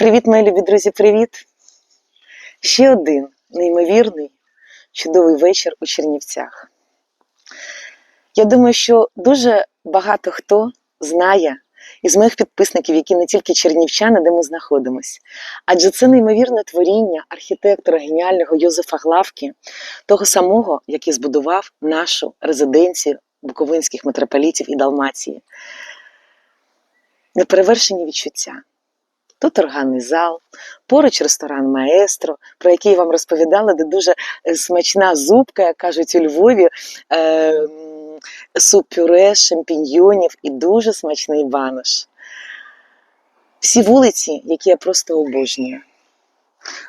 Привіт, мої любі друзі, привіт! Ще один неймовірний, чудовий вечір у Чернівцях. Я думаю, що дуже багато хто знає із моїх підписників, які не тільки чернівчани, де ми знаходимось. Адже це неймовірне творіння архітектора геніального Йозефа Главки, того самого, який збудував нашу резиденцію буковинських митрополітів і Далмації. Неперевершені відчуття. Тут органний зал, поруч ресторан Маестро, про який я вам розповідала, де дуже е, смачна зубка, як кажуть у Львові, е, суп-пюре, шампіньйонів і дуже смачний банош. Всі вулиці, які я просто обожнюю.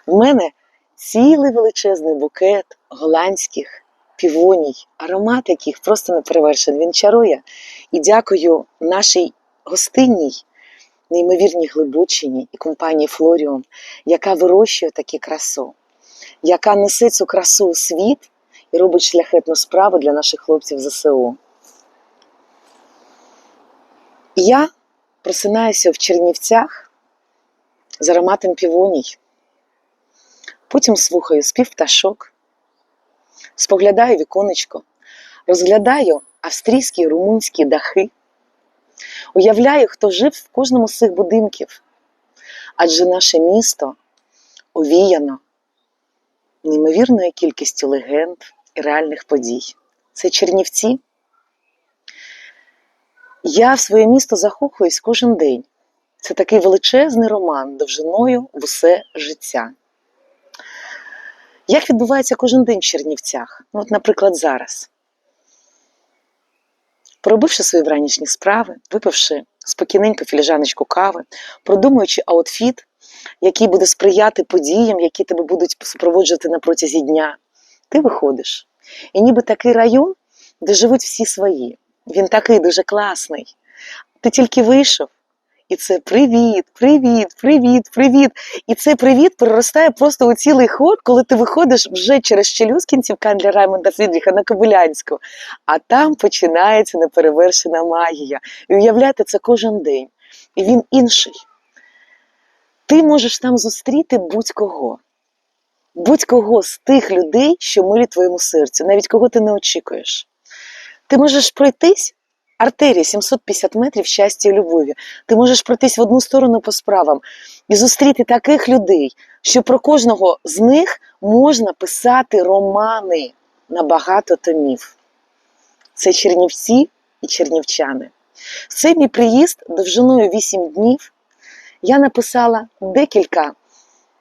В мене цілий величезний букет голландських півоній, аромат яких просто не перевершений. Він чарує. І дякую нашій гостинній неймовірній Глибочині і компанії Флоріум, яка вирощує таку красу, яка несе цю красу у світ і робить шляхетну справу для наших хлопців ЗСУ. Я просинаюся в Чернівцях з ароматом півоній. Потім слухаю спів пташок, споглядаю віконечко, розглядаю австрійські і румунські дахи. Уявляю, хто жив в кожному з цих будинків. Адже наше місто овіяно неймовірною кількістю легенд і реальних подій. Це Чернівці. Я в своє місто захоплююсь кожен день. Це такий величезний роман довжиною в усе життя. Як відбувається кожен день в Чернівцях? Ну, от, наприклад, зараз. Проробивши свої вранішні справи, випивши спокійненько філіжаночку кави, продумуючи аутфіт, який буде сприяти подіям, які тебе будуть супроводжувати на протязі дня, ти виходиш. І ніби такий район, де живуть всі свої. Він такий дуже класний. Ти тільки вийшов, і це привіт, привіт, привіт, привіт. І цей привіт переростає просто у цілий ход, коли ти виходиш вже через Челюскінців Кандля Раймонда Фрідріха на Кобилянську, а там починається неперевершена магія. І уявляти це кожен день. І він інший. Ти можеш там зустріти будь-кого. Будь-кого з тих людей, що милі твоєму серцю, навіть кого ти не очікуєш. Ти можеш пройтись артерія 750 метрів щастя і любові. Ти можеш пройтись в одну сторону по справам і зустріти таких людей, що про кожного з них можна писати романи на багато томів. Це Чернівці і чернівчани. Цей мій приїзд довжиною 8 днів я написала декілька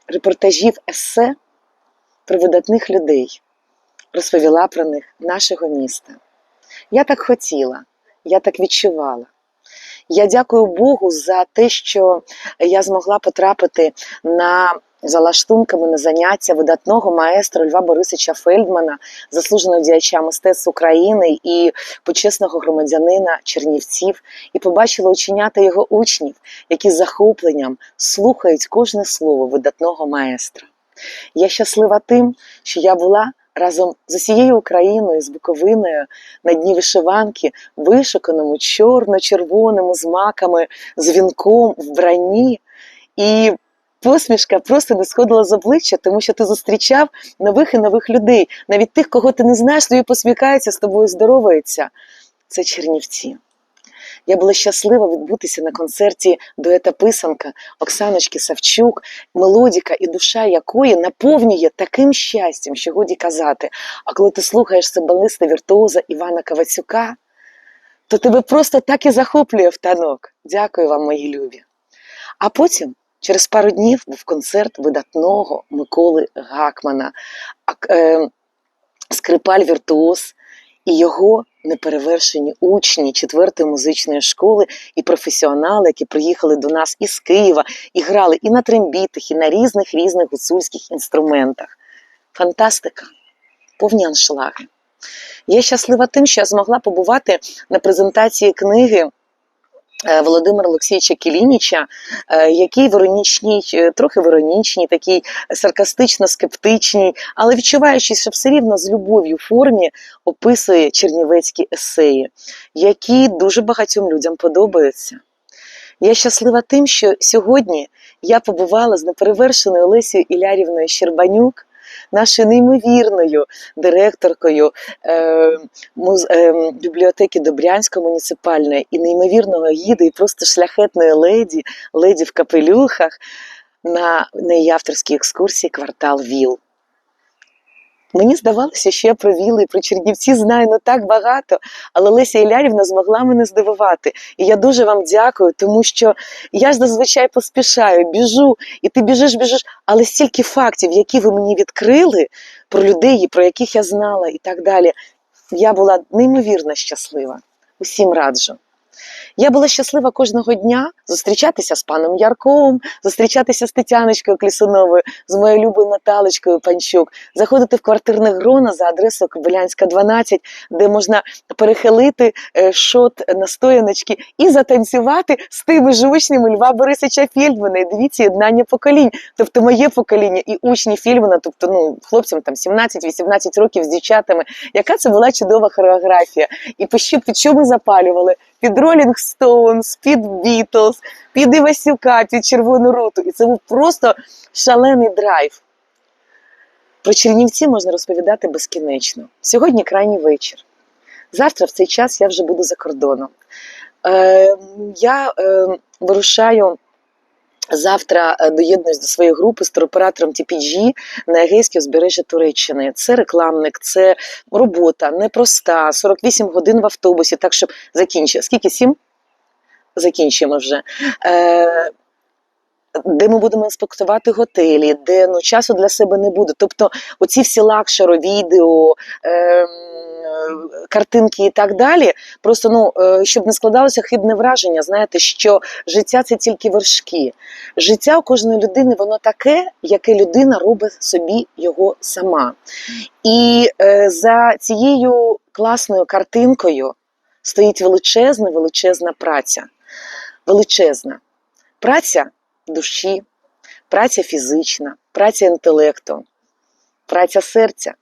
репортажів есе про видатних людей, розповіла про них нашого міста. Я так хотіла, я так відчувала. Я дякую Богу за те, що я змогла потрапити на за на заняття видатного маестра Льва Борисовича Фельдмана, заслуженого діяча мистецтв України і почесного громадянина Чернівців, і побачила ученята його учнів, які з захопленням слухають кожне слово видатного маестра. Я щаслива тим, що я була разом з усією Україною, з Буковиною на дні вишиванки, вишуканому чорно-червоному з маками, з вінком, вбранні. І посмішка просто не сходила з обличчя, тому що ти зустрічав нових і нових людей, навіть тих, кого ти не знаєш, тобі посміхаються, з тобою здороваються. Це Чернівці. Я була щаслива відбутися на концерті дуета писанка Оксаночки Савчук, мелодіка і душа якої наповнює таким щастям, що годі казати. А коли ти слухаєш цибалиста віртуоза Івана Кавацюка, то тебе просто так і захоплює в танок. Дякую вам, мої любі. А потім. Через пару днів був концерт видатного Миколи Гакмана, е, скрипаль віртуоз і його неперевершені учні четвертої музичної школи і професіонали, які приїхали до нас із Києва і грали і на трембітах, і на різних різних гуцульських інструментах. Фантастика, повні аншлаги. Я щаслива тим, що я змогла побувати на презентації книги. Е, Володимира Олексійовича Кілініча, е, який в іронічній, е, трохи в іронічній, такий саркастично-скептичній, але відчуваючи, що все рівно з любов'ю формі описує чернівецькі есеї, які дуже багатьом людям подобаються. Я щаслива тим, що сьогодні я побувала з неперевершеною Олесією Ілярівною Щербанюк, нашою неймовірною директоркою е, муз, е, бібліотеки Добрянської муніципальної і неймовірного гіда, і просто шляхетної леді, леді в капелюхах на неї авторській екскурсії квартал ВІЛ. Мені здавалося, що я про Віли і про Чернівці знаю не так багато, але Леся Ілярівна змогла мене здивувати. І я дуже вам дякую, тому що я ж зазвичай поспішаю, біжу, і ти біжиш, біжиш, але стільки фактів, які ви мені відкрили про людей, про яких я знала і так далі. Я була неймовірно щаслива. Усім раджу. Я була щаслива кожного дня зустрічатися з паном Ярком, зустрічатися з Тетяночкою Клісуновою, з моєю любою Наталочкою Панчук, заходити в квартирне грона за адресою Кобилянська, 12, де можна перехилити е, шот настояночки і затанцювати з тими ж учнями Льва Борисовича Фільдмана. І дивіться, єднання поколінь. Тобто моє покоління і учні Фільдмана, тобто ну, хлопцям там 17-18 років з дівчатами. Яка це була чудова хореографія? І по що, під що ми запалювали? Під Rolling Stones, під Beatles, під Івасюка, під Червону роту. І це був просто шалений драйв. Про Чернівці можна розповідати безкінечно. Сьогодні крайній вечір. Завтра в цей час я вже буду за кордоном. Е, я е, вирушаю. Завтра е, доєднуюсь до своєї групи з туроператором TPG на Егейське узбережжя Туреччини. Це рекламник, це робота непроста, 48 годин в автобусі, так щоб закінчити. Скільки сім? Закінчуємо вже. Е, де ми будемо інспектувати готелі, де ну, часу для себе не буде. Тобто, оці всі лакшери, відео, е, картинки і так далі. Просто ну, е, щоб не складалося хибне враження, знаєте, що життя це тільки вершки. Життя у кожної людини воно таке, яке людина робить собі його сама. І е, за цією класною картинкою стоїть величезна, величезна праця. Величезна праця душі, праця фізична, праця інтелекту, праця серця.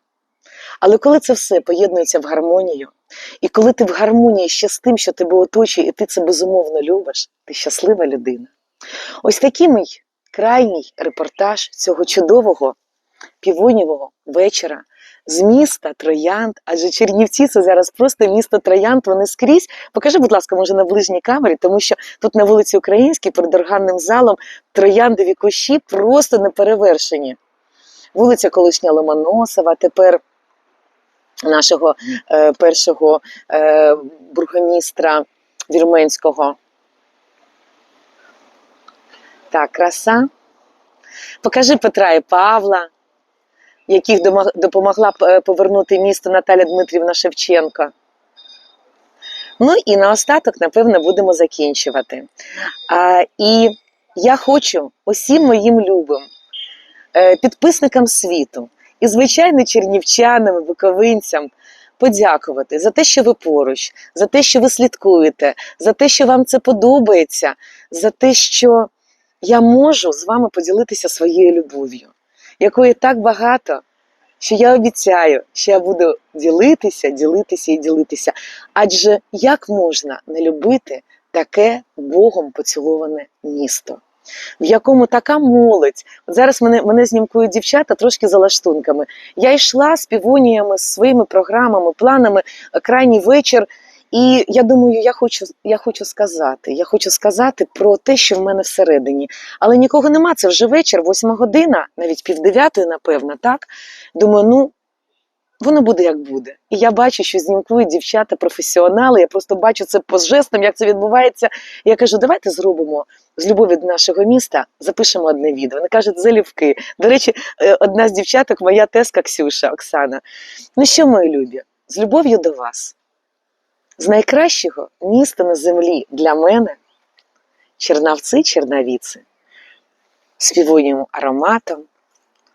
Але коли це все поєднується в гармонію, і коли ти в гармонії ще з тим, що тебе оточує, і ти це безумовно любиш, ти щаслива людина. Ось такий мій крайній репортаж цього чудового півонівого вечора з міста Троянд, адже Чернівці це зараз просто місто Троянд, вони скрізь. Покажи, будь ласка, може на ближній камері, тому що тут на вулиці Українській перед органним залом трояндові кущі просто неперевершені. Вулиця колишня Ломоносова, тепер нашого е, першого е, бургомістра Вірменського. Так, краса. Покажи Петра і Павла яких допомогла е, повернути місто Наталя Дмитрівна Шевченко. Ну і наостаток, напевно, будемо закінчувати. А, І я хочу усім моїм любим е, підписникам світу і, звичайно, чернівчанам, буковинцям подякувати за те, що ви поруч, за те, що ви слідкуєте, за те, що вам це подобається, за те, що я можу з вами поділитися своєю любов'ю якої так багато, що я обіцяю, що я буду ділитися, ділитися і ділитися. Адже як можна не любити таке Богом поціловане місто? В якому така молодь, от зараз мене мене знімкують дівчата трошки за лаштунками. Я йшла з півоніями, з своїми програмами, планами крайній вечір. І я думаю, я хочу я хочу сказати. Я хочу сказати про те, що в мене всередині. Але нікого нема. Це вже вечір, восьма година, навіть півдев'ятої, напевно, так. Думаю, ну. Воно буде як буде. І я бачу, що знімкують дівчата, професіонали. Я просто бачу це по жестам, як це відбувається. Я кажу, давайте зробимо з любові до нашого міста, запишемо одне відео. Вони кажуть, залівки. До речі, е, одна з дівчаток, моя теска Ксюша Оксана. Ну що, мої любі, з любов'ю до вас з найкращого міста на землі для мене Чернавці Чернавіці з півонним ароматом,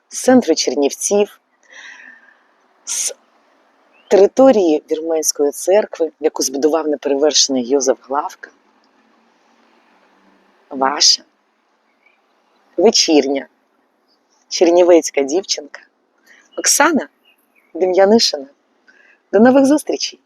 з центру Чернівців, з території Вірменської церкви, яку збудував неперевершений Йозеф Главка. Ваша вечірня чернівецька дівчинка Оксана Дем'янишина. До нових зустрічей!